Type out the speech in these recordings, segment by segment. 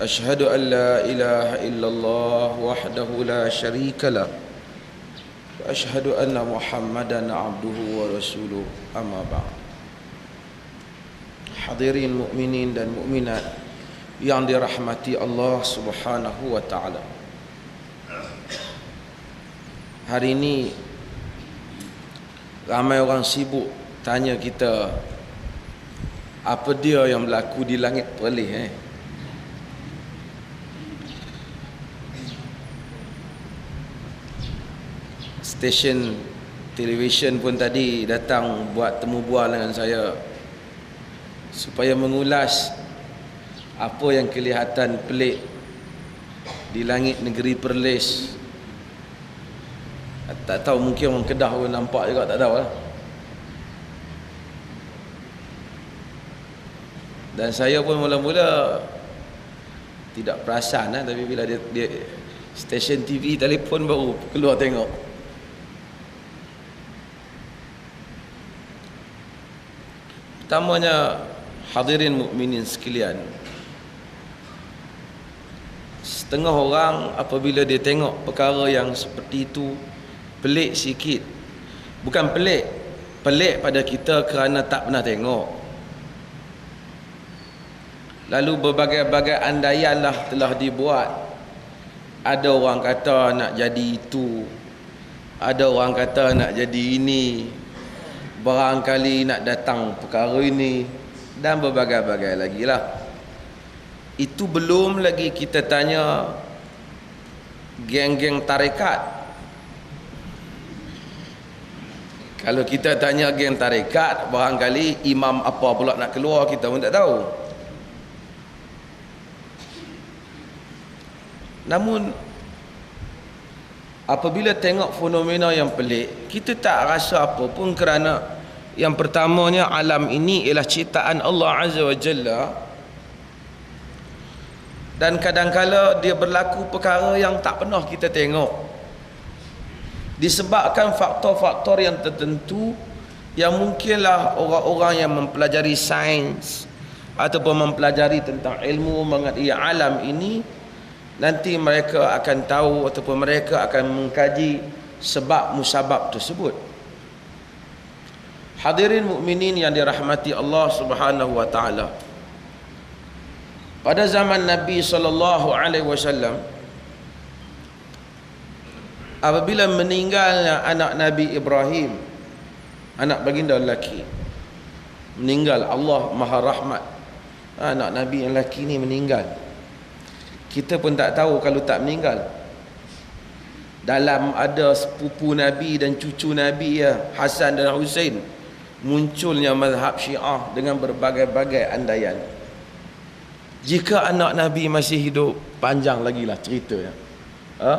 أشهد أن لا إله إلا الله وحده لا شريك له وأشهد أن محمدا عبده ورسوله أما بعد حضرين مؤمنين والمؤمنات yang dirahmati Allah Subhanahu wa taala. Hari ini ramai orang sibuk tanya kita apa dia yang berlaku di langit perlis eh. Stesen televisyen pun tadi datang buat temu bual dengan saya. Supaya mengulas apa yang kelihatan pelik di langit negeri Perlis. Tak tahu mungkin orang Kedah pun nampak juga tak tahu lah. Dan saya pun mula-mula tidak perasan lah, tapi bila dia, dia stesen TV telefon baru keluar tengok Pertamanya hadirin mukminin sekalian. Setengah orang apabila dia tengok perkara yang seperti itu pelik sikit. Bukan pelik, pelik pada kita kerana tak pernah tengok. Lalu berbagai-bagai andaian lah telah dibuat. Ada orang kata nak jadi itu. Ada orang kata nak jadi ini barangkali nak datang perkara ini dan berbagai-bagai lagi lah. Itu belum lagi kita tanya geng-geng tarekat kalau kita tanya geng tarekat barangkali imam apa pula nak keluar kita pun tak tahu. Namun apabila tengok fenomena yang pelik kita tak rasa apa pun kerana yang pertamanya alam ini ialah ciptaan Allah Azza wa Jalla. Dan kadangkala dia berlaku perkara yang tak pernah kita tengok. Disebabkan faktor-faktor yang tertentu yang mungkinlah orang-orang yang mempelajari sains ataupun mempelajari tentang ilmu mengenai alam ini nanti mereka akan tahu ataupun mereka akan mengkaji sebab musabab tersebut Hadirin mukminin yang dirahmati Allah Subhanahu wa taala. Pada zaman Nabi sallallahu alaihi wasallam apabila meninggalnya anak Nabi Ibrahim anak baginda lelaki meninggal Allah Maha Rahmat. Anak Nabi yang lelaki ni meninggal. Kita pun tak tahu kalau tak meninggal. Dalam ada sepupu Nabi dan cucu Nabi ya Hasan dan Husain munculnya mazhab syiah dengan berbagai-bagai andaian. Jika anak Nabi masih hidup panjang lagi lah ceritanya. Ha?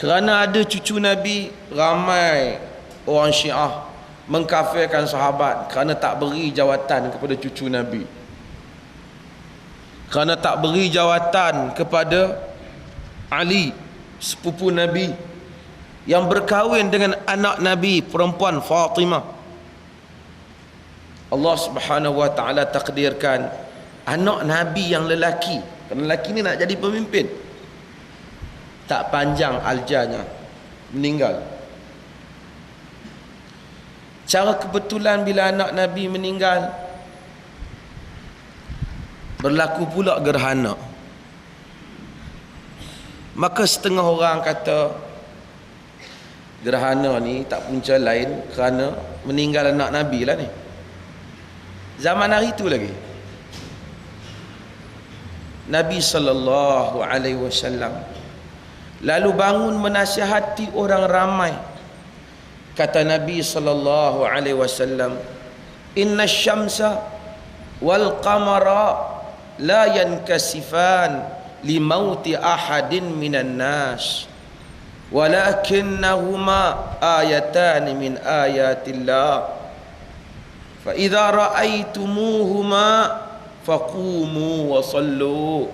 kerana ada cucu Nabi ramai orang syiah mengkafirkan sahabat kerana tak beri jawatan kepada cucu Nabi. Kerana tak beri jawatan kepada Ali sepupu Nabi yang berkahwin dengan anak Nabi perempuan Fatimah. Allah Subhanahu wa taala takdirkan anak Nabi yang lelaki, kerana lelaki ni nak jadi pemimpin. Tak panjang aljanya meninggal. Cara kebetulan bila anak Nabi meninggal berlaku pula gerhana. Maka setengah orang kata gerhana ni tak punca lain kerana meninggal anak Nabi lah ni. Zaman hari tu lagi. Nabi sallallahu alaihi wasallam lalu bangun menasihati orang ramai. Kata Nabi sallallahu alaihi wasallam inna syamsa wal qamara la yankasifan limauti ahadin minan nas walakinnahuma ayatan min ayatillah. Fa idza ra'aytumuhuma faqumu wa sallu.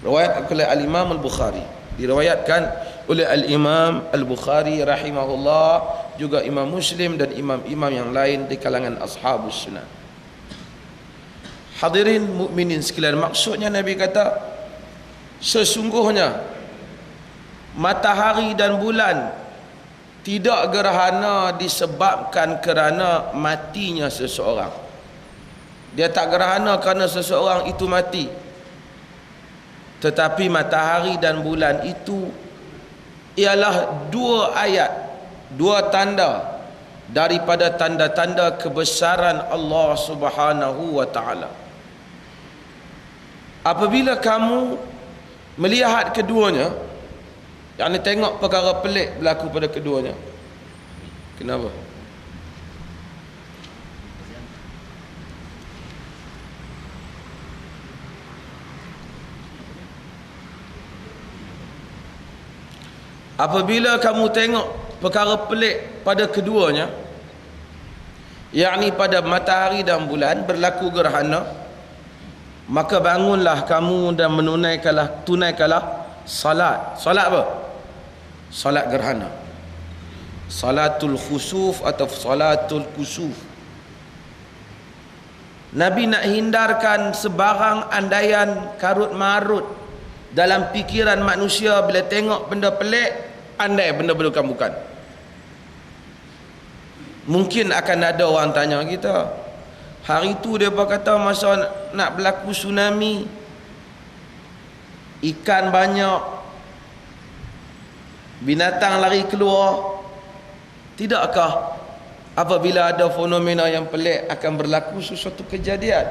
Riwayat oleh al-Imam al-Bukhari. Diriwayatkan oleh al-Imam al-Bukhari rahimahullah juga Imam Muslim dan imam-imam yang lain di kalangan ashabus sunnah. Hadirin mukminin sekalian maksudnya Nabi kata sesungguhnya matahari dan bulan tidak gerhana disebabkan kerana matinya seseorang. Dia tak gerhana kerana seseorang itu mati. Tetapi matahari dan bulan itu ialah dua ayat dua tanda daripada tanda-tanda kebesaran Allah Subhanahu wa taala. Apabila kamu melihat keduanya yang ni tengok perkara pelik berlaku pada keduanya. Kenapa? Apabila kamu tengok perkara pelik pada keduanya, yakni pada matahari dan bulan berlaku gerhana, maka bangunlah kamu dan menunaikanlah tunaikanlah salat. Salat apa? Salat gerhana. Salatul khusuf atau salatul kusuf. Nabi nak hindarkan sebarang andaian karut marut dalam fikiran manusia bila tengok benda pelik andai benda bukan bukan. Mungkin akan ada orang tanya kita hari tu dia kata masa nak berlaku tsunami ikan banyak binatang lari keluar tidakkah apabila ada fenomena yang pelik akan berlaku sesuatu kejadian